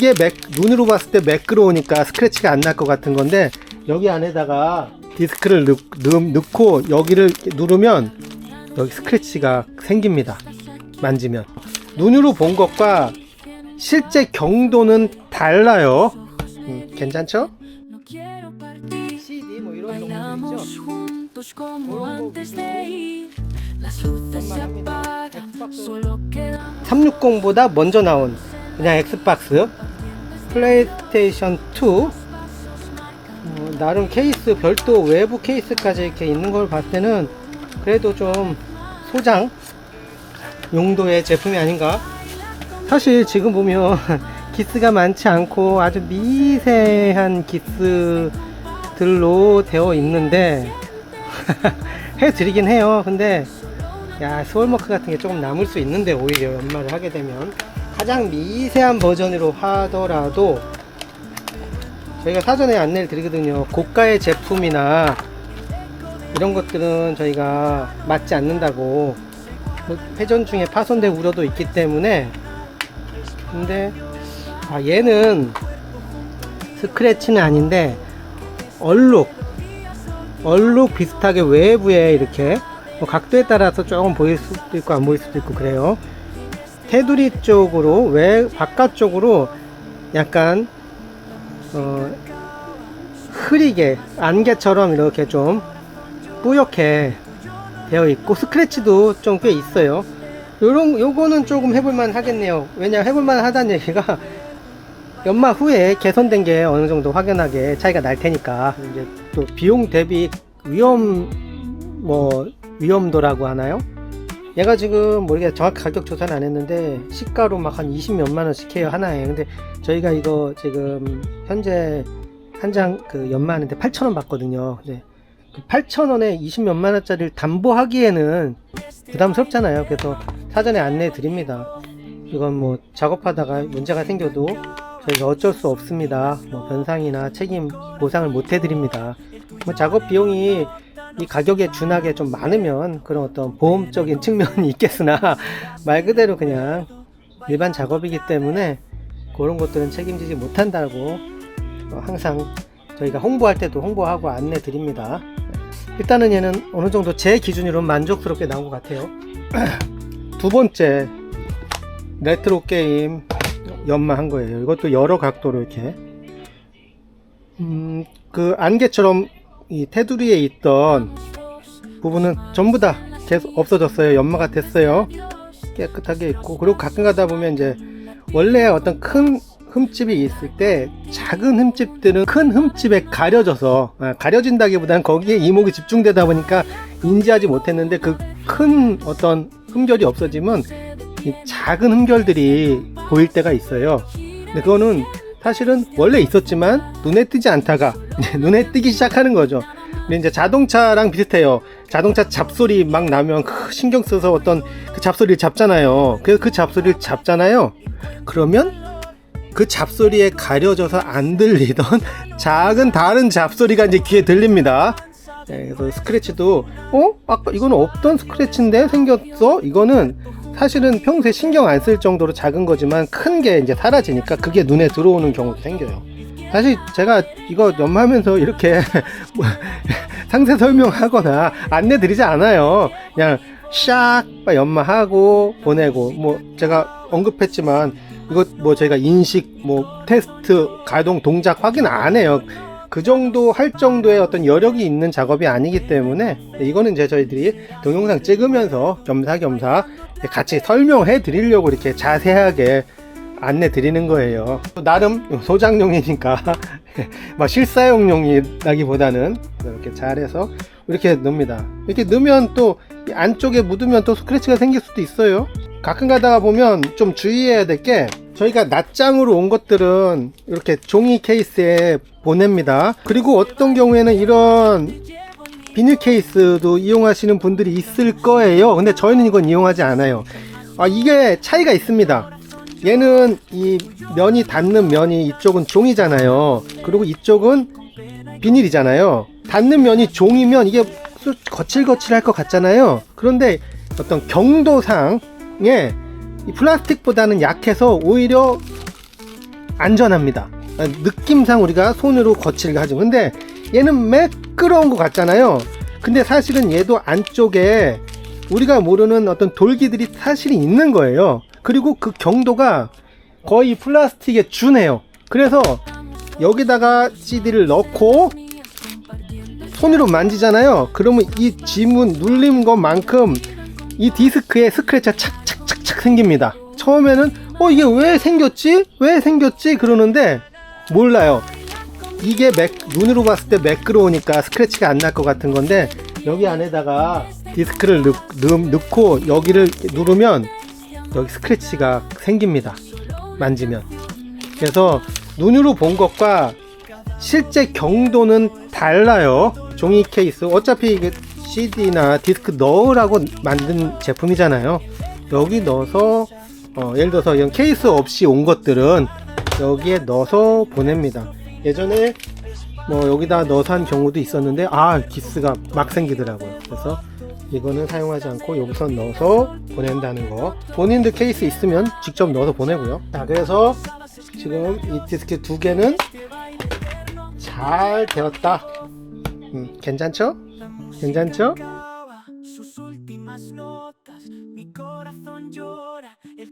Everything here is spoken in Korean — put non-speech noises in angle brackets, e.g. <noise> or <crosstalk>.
이게 맥, 눈으로 봤을 때 매끄러우니까 스크래치가 안 날 것 같은 건데 여기 안에다가 디스크를 넣, 넣, 고 여기를 누르면 여기 스크래치가 생깁니다. 만지면. 눈으로 본 것과 실제 경도는 달라요. 음, 괜찮죠? CD 뭐 이런 se apagan, solo queda 360보다 먼저 나온 그냥 엑스박스 플레이스테이션 2 어, 나름 케이스 별도 외부 케이스까지 이렇게 있는 걸 봤을 때는 그래도 좀 소장 용도의 제품이 아닌가. 사실 지금 보면 <laughs> 기스가 많지 않고 아주 미세한 기스들로 되어 있는데 <laughs> 해드리긴 해요. 근데 야 스월머크 같은 게 조금 남을 수 있는데 오히려 연말을 하게 되면 가장 미세한 버전으로 하더라도 저희가 사전에 안내를 드리거든요 고가의 제품이나 이런 것들은 저희가 맞지 않는다고 뭐 회전 중에 파손될 우려도 있기 때문에 근데 아 얘는 스크래치는 아닌데 얼룩 얼룩 비슷하게 외부에 이렇게 뭐 각도에 따라서 조금 보일 수도 있고 안 보일 수도 있고 그래요. 테두리 쪽으로 외 바깥쪽으로 약간 어, 흐리게 안개처럼 이렇게 좀 뿌옇게 되어 있고 스크래치도 좀 꽤 있어요. 요런 요거는 조금 해볼만 하겠네요. 왜냐 해볼만 하다는 얘기가 <laughs> 연마 후에 개선된 게 어느 정도 확연하게 차이가 날 테니까 이제 또 비용 대비 위험 뭐 위험도라고 하나요? 얘가 지금 모르겠 정확히 가격 조사는 안 했는데 시가로 막 한 20 몇만 원씩 해요 하나에. 근데 저희가 이거 지금 현재 한 장 그 연마하는데 8천 원 받거든요. 근데 그 8천 원에 20 몇만 원짜리를 담보하기에는 부담스럽잖아요. 그래서 사전에 안내해 드립니다. 이건 뭐 작업하다가 문제가 생겨도 저희가 어쩔 수 없습니다. 뭐 변상이나 책임 보상을 못 해드립니다. 뭐 작업 비용이 이 가격에 준하게 좀 많으면 그런 어떤 보험적인 측면이 <laughs> 있겠으나 말 그대로 그냥 일반 작업이기 때문에 그런 것들은 책임지지 못한다고 어, 항상 저희가 홍보할 때도 홍보하고 안내 드립니다. 일단은 얘는 어느 정도 제 기준으로는 만족스럽게 나온 것 같아요. <clears throat> 두 번째 레트로 게임 연마한 거예요. 이것도 여러 각도로 이렇게 음, 그 안개처럼 이 테두리에 있던 부분은 전부 다 계속 없어졌어요. 연마가 됐어요. 깨끗하게 있고 그리고 가끔 가다 보면 이제 원래 어떤 큰 흠집이 있을 때 작은 흠집들은 큰 흠집에 가려져서 아, 가려진다기보다는 거기에 이목이 집중되다 보니까 인지하지 못했는데 그 큰 어떤 흠결이 없어지면 이 작은 흠결들이 보일 때가 있어요. 근데 그거는 사실은 원래 있었지만 눈에 뜨지 않다가 <laughs> 눈에 뜨기 시작하는 거죠. 근데 이제 자동차랑 비슷해요. 자동차 잡소리 막 나면 그 신경 써서 어떤 그 잡소리를 잡잖아요. 그래서 그 잡소리를 잡잖아요. 그러면 그 잡소리에 가려져서 안 들리던 <laughs> 작은 다른 잡소리가 이제 귀에 들립니다. 네, 그래서 스크래치도 어? 아까 이거는 없던 스크래치인데 생겼어? 이거는 사실은 평소에 신경 안 쓸 정도로 작은 거지만 큰 게 이제 사라지니까 그게 눈에 들어오는 경우도 생겨요. 사실 제가 이거 연마하면서 이렇게 <laughs> 뭐 상세 설명하거나 안내 드리지 않아요. 그냥 샥 연마하고 보내고 뭐 제가 언급했지만 이거 뭐 저희가 인식 뭐 테스트 가동 동작 확인 안 해요. 그 정도 할 정도의 어떤 여력이 있는 작업이 아니기 때문에 이거는 이제 저희들이 동영상 찍으면서 겸사겸사 같이 설명해 드리려고 이렇게 자세하게 안내 드리는 거예요. 나름 소장용이니까 막 <laughs> 실사용용이라기보다는 이렇게 잘해서 이렇게 넣습니다. 이렇게 넣으면 또 안쪽에 묻으면 또 스크래치가 생길 수도 있어요. 가끔 가다가 보면 좀 주의해야 될 게 저희가 낱장으로 온 것들은 이렇게 종이 케이스에 보냅니다. 그리고 어떤 경우에는 이런 비닐 케이스도 이용하시는 분들이 있을 거예요. 근데 저희는 이건 이용하지 않아요. 아, 이게 차이가 있습니다. 얘는 이 면이 닿는 면이 이쪽은 종이잖아요. 그리고 이쪽은 비닐이잖아요. 닿는 면이 종이면 이게 거칠거칠할 것 같잖아요. 그런데 어떤 경도상에 이 플라스틱보다는 약해서 오히려 안전합니다. 아, 느낌상 우리가 손으로 거치를 하죠. 근데 얘는 매끄러운 것 같잖아요. 근데 사실은 얘도 안쪽에 우리가 모르는 어떤 돌기들이 사실이 있는 거예요. 그리고 그 경도가 거의 플라스틱에 준해요. 그래서 여기다가 CD를 넣고 손으로 만지잖아요. 그러면 이 지문 눌린 것만큼 이 디스크에 스크래치가 착착착착 생깁니다. 처음에는 어 이게 왜 생겼지? 왜 생겼지? 그러는데 몰라요. 이게 맥, 눈으로 봤을 때 매끄러우니까 스크래치가 안 날 것 같은 건데 여기 안에다가 디스크를 넣, 넣, 넣고 여기를 누르면 여기 스크래치가 생깁니다. 만지면. 그래서 눈으로 본 것과 실제 경도는 달라요. 종이 케이스. 어차피 이게 CD나 디스크 넣으라고 만든 제품이잖아요. 여기 넣어서 어, 예를 들어서 이런 케이스 없이 온 것들은 여기에 넣어서 보냅니다. 예전에 뭐 여기다 넣어서 한 경우도 있었는데 아 기스가 막 생기더라고요. 그래서 이거는 사용하지 않고 여기서 넣어서 보낸다는 거. 본인들 케이스 있으면 직접 넣어서 보내고요. 자 그래서 지금 이 디스크 두 개는 잘 되었다. 음, 괜찮죠? 괜찮죠?